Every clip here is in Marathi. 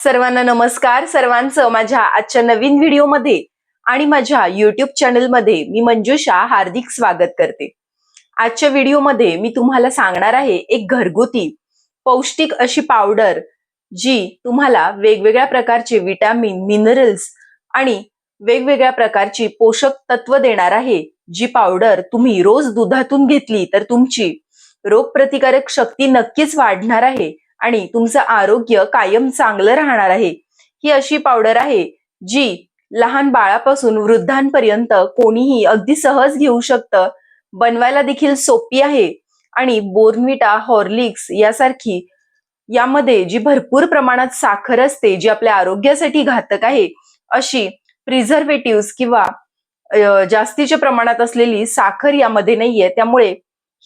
सर्वांना नमस्कार. सर्वांचं माझ्या आजच्या नवीन व्हिडिओमध्ये आणि माझ्या युट्यूब चॅनलमध्ये मी मंजुषा हार्दिक स्वागत करते. आजच्या व्हिडिओमध्ये मी तुम्हाला सांगणार आहे एक घरगुती पौष्टिक अशी पावडर जी तुम्हाला वेगवेगळ्या प्रकारचे विटॅमिन मिनरल्स आणि वेगवेगळ्या प्रकारची पोषक तत्व देणार आहे. जी पावडर तुम्ही रोज दुधातून घेतली तर तुमची रोगप्रतिकारक शक्ती नक्कीच वाढणार आहे. आणि तुमचं आरोग्य कायम चांगलं राहणार आहे. ही अशी पावडर आहे जी लहान बाळापासून वृद्धांपर्यंत कोणीही अगदी सहज घेऊ शकतं. बनवायला देखील सोपी आहे आणि बोर्नविटा हॉर्लिक्स यासारखी यामध्ये जी भरपूर प्रमाणात साखर असते जी आपल्या आरोग्यासाठी घातक आहे अशी प्रिझर्वेटिव्ह किंवा जास्तीच्या प्रमाणात असलेली साखर यामध्ये नाहीये. त्यामुळे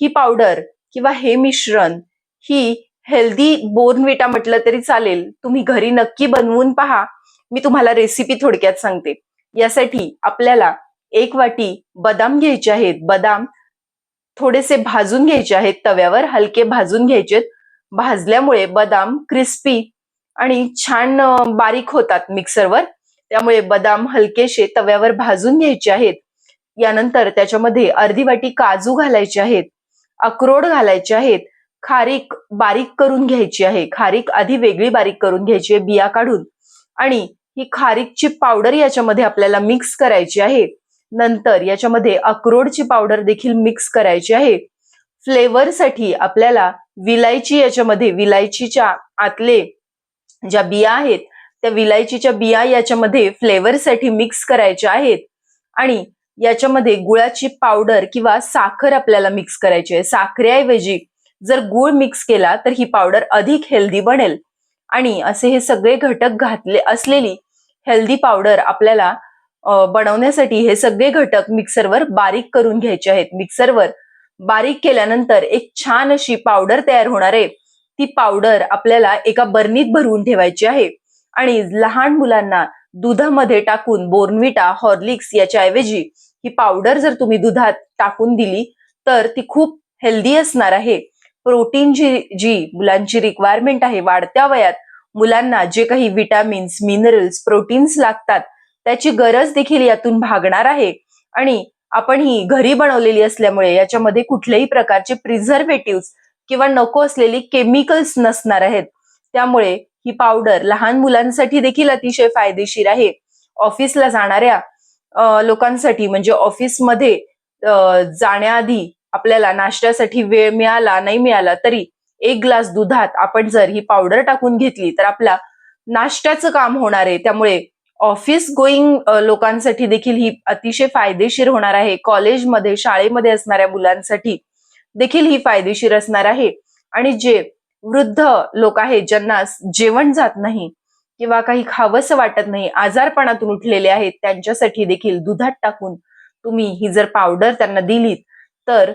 ही पावडर किंवा हे मिश्रण ही हेल्दी बोर्नविटा म्हटलं तरी चालेल. तुम्ही घरी नक्की बनवून पहा. मी तुम्हाला रेसिपी थोडक्यात सांगते. यासाठी आपल्याला एक वाटी बदाम घ्यायचे आहेत. बदाम थोडेसे भाजून घ्यायचे आहेत तव्यावर. हलके भाजून घ्यायचेत भाजल्यामुळे बदाम क्रिस्पी आणि छान बारीक होतात मिक्सरवर त्यामुळे बदाम हलकेसे तव्यावर भाजून घ्यायचे आहेत. यानंतर त्याच्यामध्ये अर्धी वाटी काजू घालायचे आहेत. अक्रोड घालायचे आहेत. खारीक बारीक करून घ्यायची आहे. खारीक आधी वेगळी बारीक करून घ्यायची आहे बिया काढून. आणि ही खारीकची पावडर याच्यामध्ये आपल्याला मिक्स करायची आहे. नंतर याच्यामध्ये अक्रोडची पावडर देखील मिक्स करायची आहे. फ्लेवरसाठी आपल्याला विलायची याच्यामध्ये विलायचीच्या आतले ज्या बिया आहेत त्या विलायचीच्या बिया याच्यामध्ये फ्लेवरसाठी मिक्स करायच्या आहेत. आणि याच्यामध्ये गुळाची पावडर किंवा साखर आपल्याला मिक्स करायची आहे. साखरेऐवजी जर गूळ मिक्स केला तर ही पावडर अधिक हेल्दी बनेल. आणि असे हे सगळे घटक घातले असलेली हेल्दी पावडर आपल्याला बनवण्यासाठी हे सगळे घटक मिक्सरवर बारीक करून घ्यायचे आहेत. मिक्सरवर बारीक केल्यानंतर एक छान अशी पावडर तयार होणार आहे. ती पावडर आपल्याला एका बर्नीत भरवून ठेवायची आहे. आणि लहान मुलांना दुधामध्ये टाकून बोर्नविटा हॉर्लिक्स याच्या ऐवजी ही पावडर जर तुम्ही दुधात टाकून दिली तर ती खूप हेल्दी असणार आहे. प्रोटीनची जी मुलांची रिक्वायरमेंट आहे वाढत्या वयात मुलांना जे काही विटॅमिन्स मिनरल्स प्रोटीन्स लागतात त्याची गरज देखील यातून भागणार आहे. आणि आपण ही घरी बनवलेली असल्यामुळे याच्यामध्ये कुठल्याही प्रकारचे प्रिझर्वेटिव्ह किंवा नको असलेली केमिकल्स नसणार आहेत. त्यामुळे ही पावडर लहान मुलांसाठी देखील अतिशय फायदेशीर आहे. ऑफिसला जाणाऱ्या लोकांसाठी म्हणजे ऑफिसमध्ये जाण्याआधी आपल्याला नाश्त्यासाठी वेळ मिळाला नाही मिळाला तरी एक ग्लास दुधात आपण जर ही पावडर टाकून घेतली तर आपला नाश्त्याचं काम होणार आहे. त्यामुळे ऑफिस गोईंग लोकांसाठी देखील ही अतिशय फायदेशीर होणार आहे. कॉलेजमध्ये शाळेमध्ये असणाऱ्या मुलांसाठी देखील ही फायदेशीर असणार आहे. आणि जे वृद्ध लोक आहेत ज्यांना जेवण जात नाही किंवा काही खावंसं वाटत नाही आजारपणातून उठलेले आहेत त्यांच्यासाठी देखील दुधात टाकून तुम्ही ही जर पावडर त्यांना दिलीत तर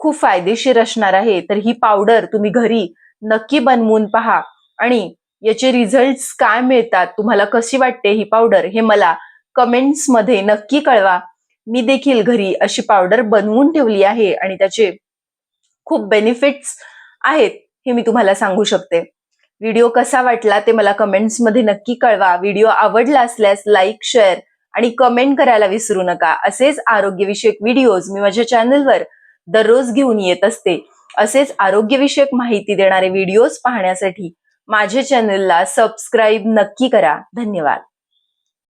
खूप फायदेशीर असणार आहे. तर ही पावडर तुम्ही घरी नक्की बनवून पहा. आणि याचे रिझल्ट्स काय मिळतात तुम्हाला कशी वाटते ही पावडर हे मला कमेंट्समध्ये नक्की कळवा. मी देखील घरी अशी पावडर बनवून ठेवली आहे आणि त्याचे खूप बेनिफिट्स आहेत हे मी तुम्हाला सांगू शकते. व्हिडिओ कसा वाटला ते मला कमेंट्समध्ये नक्की कळवा. व्हिडिओ आवडला असल्यास लाईक शेअर आणि कमेंट करायला विसरू नका. असेच आरोग्यविषयक व्हिडिओज मी माझ्या चॅनलवर दररोज घेऊन येत असते. असेच आरोग्यविषयक माहिती देणारे व्हिडिओज पाहण्यासाठी माझ्या चॅनलला सबस्क्राईब नक्की करा. धन्यवाद.